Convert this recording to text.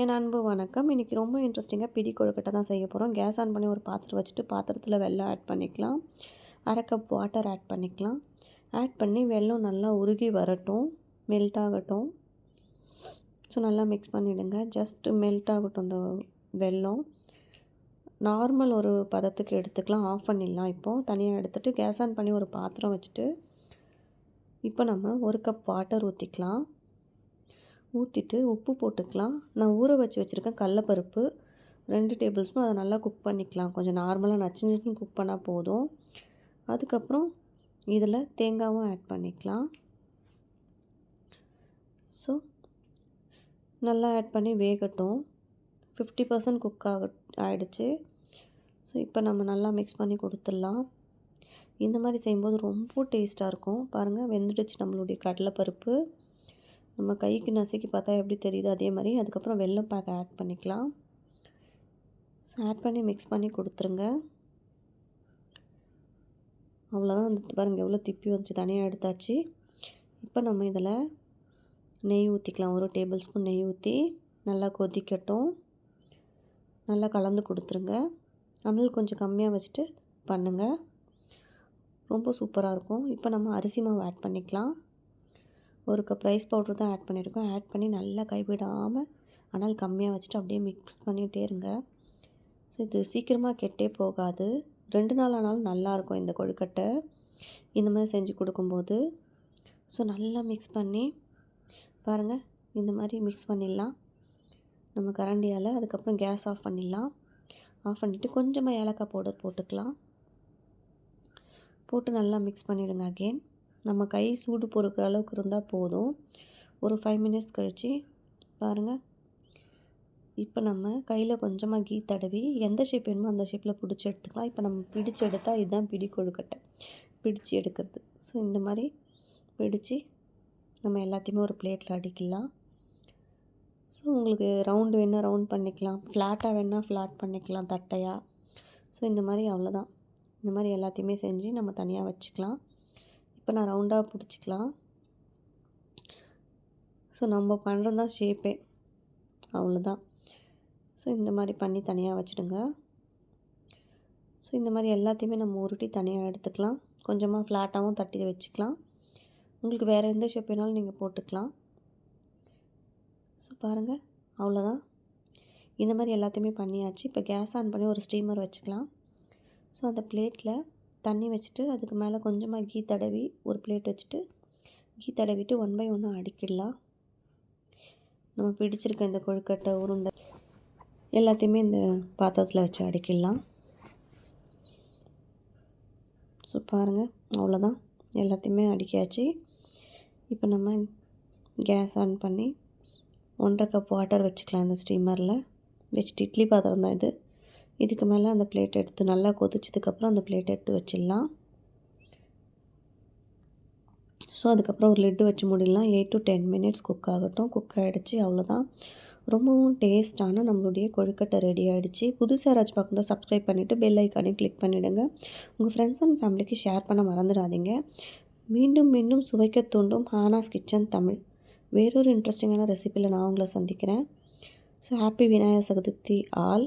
என் அன்பு வணக்கம். இன்றைக்கி ரொம்ப இன்ட்ரெஸ்டிங்காக பிடி கொழுக்கட்டை தான் செய்ய போகிறோம் கேஸ் ஆன் பண்ணி ஒரு பாத்திரம் வச்சுட்டு பாத்திரத்தில் வெள்ளம் ஆட் பண்ணிக்கலாம். அரை கப் வாட்டர் ஆட் பண்ணிக்கலாம். ஆட் பண்ணி வெல்லம் நல்லா உருகி வரட்டும். மெல்ட் ஆகட்டும். ஸோ நல்லா மிக்ஸ் பண்ணிவிடுங்க ஜஸ்ட் மெல்ட் ஆகட்டும் இந்த வெல்லம். நார்மல் ஒரு பதத்துக்கு எடுத்துக்கலாம். ஆஃப் பண்ணிடலாம் இப்போது தனியாக எடுத்துகிட்டு கேஸ் ஆன் பண்ணி ஒரு பாத்திரம் வச்சுட்டு இப்போ நம்ம ஒரு கப் வாட்டர் ஊற்றிக்கலாம் ஊற்றிட்டு உப்பு போட்டுக்கலாம். நான் ஊற வச்சு வச்சுருக்கேன் கடலப்பருப்பு ரெண்டு டேபிள் ஸ்பூன் அதை நல்லா குக் பண்ணிக்கலாம். கொஞ்சம் நார்மலாக நச்சு நச்சுன்னு குக் பண்ணால் போதும். அதுக்கப்புறம் இதில் தேங்காவும் ஆட் பண்ணிக்கலாம். ஸோ நல்லா ஆட் பண்ணி வேகட்டும். ஃபிஃப்டி பர்சன்ட் குக் ஆக ஆகிடுச்சு ஸோ இப்போ நம்ம நல்லா மிக்ஸ் பண்ணி கொடுத்துடலாம். இந்த மாதிரி செய்யும்போது ரொம்ப டேஸ்ட்டாக இருக்கும். பாருங்கள் வெந்துடுச்சு நம்மளுடைய கடலைப்பருப்பு. நம்ம கைக்கு நசுக்கி பார்த்தா எப்படி தெரியுது அதே மாதிரி அதுக்கப்புறம் வெள்ளம் பேக் ஆட் பண்ணிக்கலாம். ஸோ ஆட் பண்ணி மிக்ஸ் பண்ணி கொடுத்துருங்க. அவ்வளோதான் அந்த பாருங்கள் எவ்வளோ திப்பி வந்துச்சு. தனியாக எடுத்தாச்சு. இப்போ நம்ம இதில் நெய் ஊற்றிக்கலாம் ஒரு டேபிள் ஸ்பூன் நெய் ஊற்றி நல்லா கொதிக்கட்டும். நல்லா கலந்து கொடுத்துருங்க. அனல் கொஞ்சம் கம்மியாக வச்சுட்டு பண்ணுங்கள் ரொம்ப சூப்பராக இருக்கும். இப்போ நம்ம அரிசி மாவு ஆட் பண்ணிக்கலாம். ஒரு கப் ரைஸ் பவுட்ரு தான் ஆட் பண்ணியிருக்கோம். ஆட் பண்ணி நல்லா கைவிடாமல் ஆனால் கம்மியாக வச்சுட்டு அப்படியே மிக்ஸ் பண்ணிகிட்டே இருங்க. ஸோ இது சீக்கிரமாக கெட்டே போகாது. ரெண்டு நாள் ஆனாலும் நல்லாயிருக்கும் இந்த கொழுக்கட்டை. இந்த மாதிரி செஞ்சு கொடுக்கும்போது. ஸோ நல்லா மிக்ஸ் பண்ணி பாருங்கள் இந்த மாதிரி மிக்ஸ் பண்ணிடலாம். நம்ம கரண்டியால் அதுக்கப்புறம் கேஸ் ஆஃப் பண்ணிடலாம். ஆஃப் பண்ணிவிட்டு கொஞ்சமாக ஏலக்காய் பவுடர் போட்டுக்கலாம். போட்டு நல்லா மிக்ஸ் பண்ணிவிடுங்க அகெயின் நம்ம கை சூடு பொறுக்கிற அளவுக்கு இருந்தால் போதும். ஒரு ஃபைவ் மினிட்ஸ் கழித்து பாருங்கள் இப்போ நம்ம கையில் கொஞ்சமாக கீ தடவி எந்த ஷேப் வேணுமோ அந்த ஷேப்பில் பிடிச்சி எடுத்துக்கலாம். இப்போ நம்ம பிடிச்சி எடுத்தால் இதுதான் பிடி கொழுக்கட்டை. பிடிச்சி எடுக்கிறது. ஸோ இந்த மாதிரி பிடிச்சி நம்ம எல்லாத்தையுமே ஒரு பிளேட்டில் அடிக்கலாம். ஸோ உங்களுக்கு ரவுண்டு வேணால் ரவுண்ட் பண்ணிக்கலாம். ஃப்ளாட்டாக வேணால் ஃப்ளாட் பண்ணிக்கலாம் தட்டையாக ஸோ இந்த மாதிரி அவ்வளோதான் இந்த மாதிரி எல்லாத்தையுமே செஞ்சு நம்ம தனியாக வச்சுக்கலாம். இப்போ நான் ரவுண்டாக பிடிச்சிக்கலாம். ஸோ நம்ம பண்ணுறது தான் ஷேப்பே அவ்வளோதான் ஸோ இந்த மாதிரி பண்ணி தனியாக வச்சுடுங்க. ஸோ இந்த மாதிரி எல்லாத்தையுமே நம்ம உருட்டி தனியாக எடுத்துக்கலாம். கொஞ்சமாக ஃப்ளாட்டாகவும் தட்டி வச்சுக்கலாம். உங்களுக்கு வேறு எந்த ஷேப் வேணாலும் நீங்கள் போட்டுக்கலாம். ஸோ பாருங்கள் அவ்வளோதான் இந்த மாதிரி எல்லாத்தையுமே பண்ணியாச்சு. இப்போ கேஸ் ஆன் பண்ணி ஒரு ஸ்டீமர் வச்சுக்கலாம். ஸோ அந்த பிளேட்டில் தண்ணி வச்சுட்டு அதுக்கு மேலே கொஞ்சமாக கீ தடவி ஒரு பிளேட் வச்சுட்டு கீ தடவிட்டு ஒன் பை ஒன்னாக அடிக்கிடலாம். நம்ம பிடிச்சிருக்க இந்த கொழுக்கட்டை உருண்டை எல்லாத்தையுமே இந்த பாத்திரத்தில் வச்சு அடிக்கிடலாம். ஸோ பாருங்கள் அவ்வளோதான் எல்லாத்தையுமே அடிக்காச்சு. இப்போ நம்ம கேஸ் ஆன் பண்ணி ஒன்றரை கப் வாட்டர் வச்சுக்கலாம் இந்த ஸ்டீமரில் வச்சுட்டு இட்லி பாத்திரம் தான் இது. இதுக்கு மேலே அந்த பிளேட் எடுத்து நல்லா கொதிச்சதுக்கப்புறம் அந்த பிளேட் எடுத்து வச்சிடலாம். ஸோ அதுக்கப்புறம் ஒரு லிட்டு வச்சு முடிடலாம். Eight to ten minutes cook ஆகட்டும். குக் ஆகிடுச்சு அவ்வளோதான் ரொம்பவும் டேஸ்ட்டான நம்மளுடைய கொழுக்கட்டை ரெடி ஆகிடுச்சு புதுசாக யாராச்சும் பார்க்கும்போது சப்ஸ்கிரைப் பண்ணிவிட்டு பெல் ஐக்கானையும் கிளிக் பண்ணிவிடுங்க உங்கள் ஃப்ரெண்ட்ஸ் அண்ட் ஃபேமிலிக்கு ஷேர் பண்ண மறந்துடாதீங்க. மீண்டும் மீண்டும் சுவைக்க தூண்டும் ஹானாஸ் கிச்சன் தமிழ். வேறொரு இன்ட்ரெஸ்டிங்கான ரெசிப்பியில் நான் உங்களை சந்திக்கிறேன். So happy Vinayagar Chaturthi all.